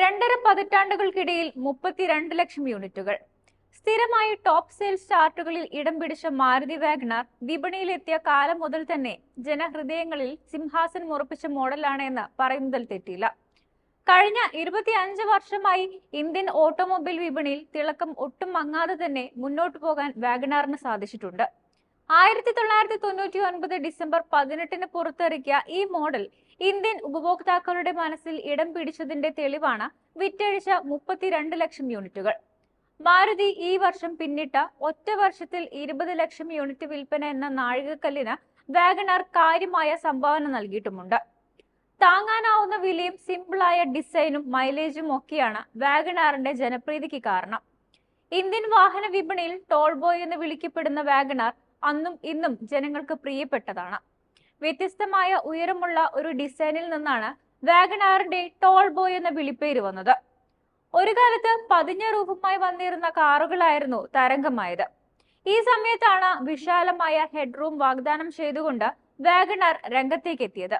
രണ്ടര പതിറ്റാണ്ടുകൾക്കിടയിൽ മുപ്പത്തിരണ്ട് ലക്ഷം യൂണിറ്റുകൾ. സ്ഥിരമായി ടോപ്പ് സെയിൽസ് ചാർട്ടുകളിൽ ഇടം പിടിച്ച മാരുതി വാഗ്നർ വിപണിയിലെത്തിയ കാലം മുതൽ തന്നെ ജനഹൃദയങ്ങളിൽ സിംഹാസനം ഉറപ്പിച്ച മോഡലാണ് എന്ന് പറയുന്നതിൽ തെറ്റില്ല കഴിഞ്ഞ ഇരുപത്തിയഞ്ച് വർഷമായി ഇന്ത്യൻ ഓട്ടോമൊബൈൽ വിപണിയിൽ തിളക്കം ഒട്ടും മങ്ങാതെ തന്നെ മുന്നോട്ടു പോകാൻ വാഗനാറിന് സാധിച്ചിട്ടുണ്ട്. ആയിരത്തി തൊള്ളായിരത്തി തൊണ്ണൂറ്റി ഒൻപത് ഡിസംബർ പതിനെട്ടിന് പുറത്തിറക്കിയ ഈ മോഡൽ ഇന്ത്യൻ ഉപഭോക്താക്കളുടെ മനസ്സിൽ ഇടം പിടിച്ചതിന്റെ തെളിവാണ് വിറ്റഴിച്ച മുപ്പത്തിരണ്ട് ലക്ഷം യൂണിറ്റുകൾ. മാരുതി ഈ വർഷം പിന്നിട്ട ഒറ്റ വർഷത്തിൽ ഇരുപത് ലക്ഷം യൂണിറ്റ് വിൽപ്പന എന്ന നാഴികക്കല്ലിന് വാഗണർ കാര്യമായ സംഭാവന നൽകിയിട്ടുമുണ്ട്. താങ്ങാനാവുന്ന വിലയും സിമ്പിളായ ഡിസൈനും മൈലേജും ഒക്കെയാണ് വാഗണാറിന്റെ ജനപ്രീതിക്ക് കാരണം. ഇന്ത്യൻ വാഹന വിപണിയിൽ ടോൾബോയ് എന്ന് വിളിക്കപ്പെടുന്ന വാഗണാർ അന്നും ഇന്നും ജനങ്ങൾക്ക് പ്രിയപ്പെട്ടതാണ്. വ്യത്യസ്തമായ ഉയരമുള്ള ഒരു ഡിസൈനിൽ നിന്നാണ് വാഗണാറിന്റെ ടോൾ ബോയ് എന്ന വിളിപ്പേര് വന്നത്. ഒരു കാലത്ത് പതിഞ്ഞ രൂപമായി വന്നിരുന്ന കാറുകളായിരുന്നു തരംഗമായത്. ഈ സമയത്താണ് വിശാലമായ ഹെഡ്റൂം വാഗ്ദാനം ചെയ്തുകൊണ്ട് വാഗണർ രംഗത്തേക്ക് എത്തിയത്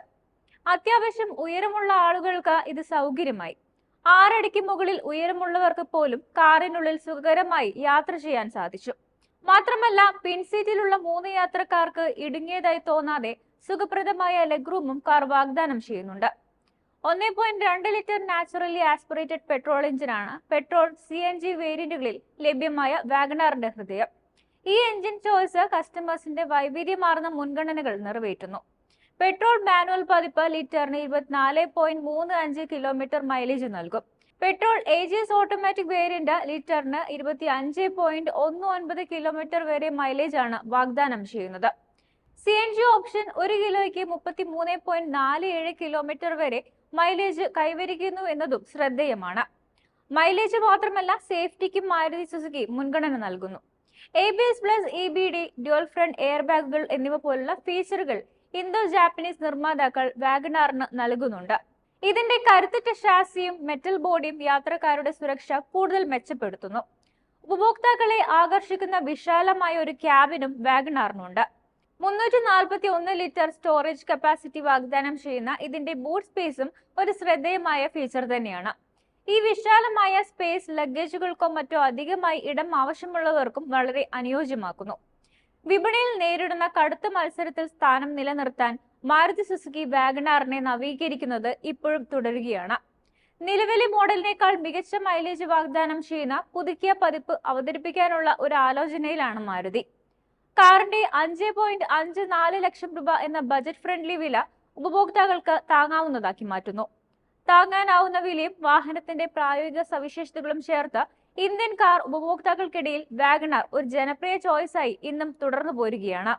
അത്യാവശ്യം ഉയരമുള്ള ആളുകൾക്ക് ഇത് സൗകര്യമായി. ആറടിക്ക് മുകളിൽ ഉയരമുള്ളവർക്ക് പോലും കാറിനുള്ളിൽ സുഖകരമായി യാത്ര ചെയ്യാൻ സാധിച്ചു. മാത്രമല്ല പിൻസീറ്റിലുള്ള മൂന്ന് യാത്രക്കാർക്ക് ഇടുങ്ങിയതായി തോന്നാതെ സുഖപ്രദമായ ലെഗ് റൂമും കാർ വാഗ്ദാനം ചെയ്യുന്നുണ്ട്. ഒന്നേ പോയിന്റ് രണ്ട് ലിറ്റർ നാച്ചുറലി ആസ്പിറേറ്റഡ് പെട്രോൾ എഞ്ചിനാണ് പെട്രോൾ സി എൻ ജി വേരിയന്റുകളിൽ ലഭ്യമായ വാഗണാറിന്റെ ഹൃദയം. ഈ എഞ്ചിൻ ചോയ്സ് കസ്റ്റമേഴ്സിന്റെ വൈവിധ്യമാർന്ന മുൻഗണനകൾ നിറവേറ്റുന്നു. പെട്രോൾ മാനുവൽ പതിപ്പ് ലിറ്ററിന് ഇരുപത്തിനാല് പോയിന്റ് മൂന്ന് അഞ്ച് കിലോമീറ്റർ മൈലേജ് നൽകും. പെട്രോൾ എസ് ഓട്ടോമാറ്റിക് വേരിയന്റ് ലിറ്ററിന് ഇരുപത്തി അഞ്ച് പോയിന്റ് ഒന്ന് ഒൻപത് കിലോമീറ്റർ വരെ മൈലേജ് ആണ് വാഗ്ദാനം ചെയ്യുന്നത്. സി എൻ ജി ഓപ്ഷൻ ഒരു കിലോയ്ക്ക് മുപ്പത്തി മൂന്ന് പോയിന്റ് നാല് ഏഴ് കിലോമീറ്റർ വരെ മൈലേജ് കൈവരിക്കുന്നു എന്നതും ശ്രദ്ധേയമാണ്. മൈലേജ് മാത്രമല്ല സേഫ്റ്റിക്കും മാരുതി സുസുക്കി മുൻഗണന നൽകുന്നു. A B S plus E B D dual front air ബാഗുകൾ എന്നിവ പോലുള്ള ഫീച്ചറുകൾ ഇന്തോ ജാപ്പനീസ് നിർമ്മാതാക്കൾ വാഗണാറിന് നൽകുന്നുണ്ട്. ഇതിന്റെ കരുത്തുറ്റ ഷാസിയും മെറ്റൽ ബോഡിയും യാത്രക്കാരുടെ സുരക്ഷ കൂടുതൽ മെച്ചപ്പെടുത്തുന്നു. ഉപഭോക്താക്കളെ ആകർഷിക്കുന്ന വിശാലമായ ഒരു ക്യാബിനും വാഗണാറിനുണ്ട്. മുന്നൂറ്റി നാൽപ്പത്തി ഒന്ന് ലിറ്റർ സ്റ്റോറേജ് കപ്പാസിറ്റി വാഗ്ദാനം ചെയ്യുന്ന ഇതിന്റെ ബൂട്ട് സ്പേസും ഒരു ശ്രദ്ധേയമായ ഫീച്ചർ തന്നെയാണ്. ഈ വിശാലമായ സ്പേസ് ലഗേജുകൾക്കോ മറ്റോ അധികമായി ഇടം ആവശ്യമുള്ളവർക്കും വളരെ അനുയോജ്യമാക്കുന്നു. വിപണിയിൽ നേരിടുന്ന കടുത്ത മത്സരത്തിൽ സ്ഥാനം നിലനിർത്താൻ മാരുതി സുസുക്കി വാഗണാറിനെ നവീകരിക്കുന്നത് ഇപ്പോഴും തുടരുകയാണ്. നിലവിലെ മോഡലിനേക്കാൾ മികച്ച മൈലേജ് വാഗ്ദാനം ചെയ്യുന്ന പുതുക്കിയ പതിപ്പ് അവതരിപ്പിക്കാനുള്ള ഒരു ആലോചനയിലാണ് മാരുതി. കാറിന്റെ അഞ്ച് പോയിന്റ് അഞ്ച് നാല് ലക്ഷം രൂപ എന്ന ബജറ്റ് ഫ്രണ്ട്ലി വില ഉപഭോക്താക്കൾക്ക് താങ്ങാവുന്നതാക്കി മാറ്റുന്നു. താങ്ങാനാവുന്ന വിലയും വാഹനത്തിന്റെ പ്രായോഗിക സവിശേഷതകളും ചേർത്ത് ഇന്ത്യൻ കാർ ഉപഭോക്താക്കൾക്കിടയിൽ വാഗണർ ഒരു ജനപ്രിയ ചോയ്സായി ഇന്നും തുടർന്നു പോരുകയാണ്